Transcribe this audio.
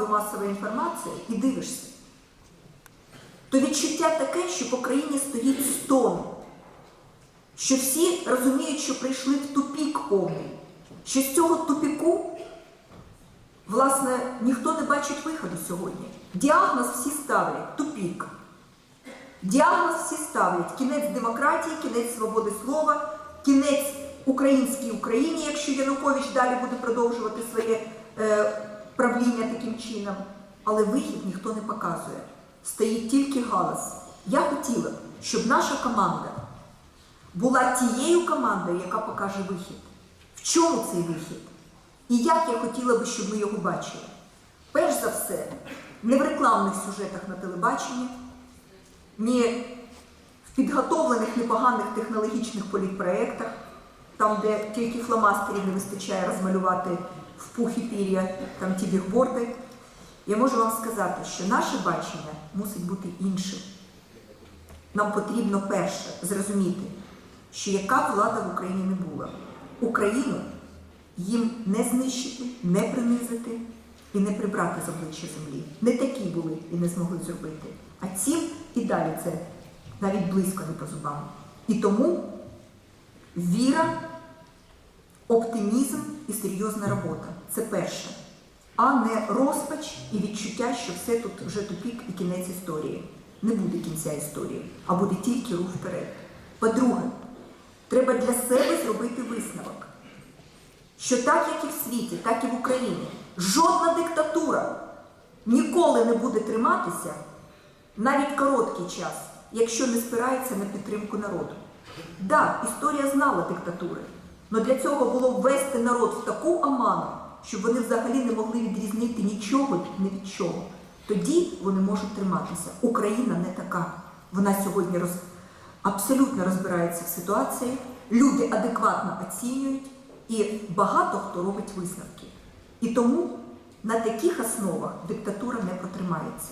засоби масової інформації і дивишся, то відчуття таке, що по країні стоїть стон, що всі розуміють, що прийшли в тупік повний, що з цього тупіку, власне, ніхто не бачить виходу сьогодні. Діагноз всі ставлять тупік. Діагноз всі ставлять кінець демократії, кінець свободи слова, кінець українській Україні, якщо Янукович далі буде продовжувати своє е, правління таким чином. Але вихід ніхто не показує. Стоїть тільки галас. Я хотіла, щоб наша команда була тією командою, яка покаже вихід. В чому цей вихід? І як я хотіла би, щоб ми його бачили? Перш за все, не в рекламних сюжетах на телебаченні, ні в підготовлених непоганих технологічних політпроєктах, там, де тільки фломастерів не вистачає розмалювати пух і пір'я там ті бігборди. Я можу вам сказати, що наше бачення мусить бути іншим. Нам потрібно перше зрозуміти, що яка влада в Україні не була. Україну їм не знищити, не принизити і не прибрати з обличчя землі. Не такі були і не змогли зробити. А цим і далі це навіть близько не по зубам. І тому віра, оптимізм і серйозна робота це перше, а не розпач і відчуття, що все тут вже тупік і кінець історії. Не буде кінця історії, а буде тільки рух вперед. По-друге, треба для себе зробити висновок, що так як і в світі, так і в Україні, жодна диктатура ніколи не буде триматися навіть короткий час, якщо не спирається на підтримку народу. Так, історія знала диктатури, але для цього було ввести народ в таку оману, щоб вони взагалі не могли відрізнити нічого ні від чого. Тоді вони можуть триматися. Україна не така. Вона сьогодні роз... абсолютно розбирається в ситуації, люди адекватно оцінюють, і багато хто робить висновки. І тому на таких основах диктатура не протримається.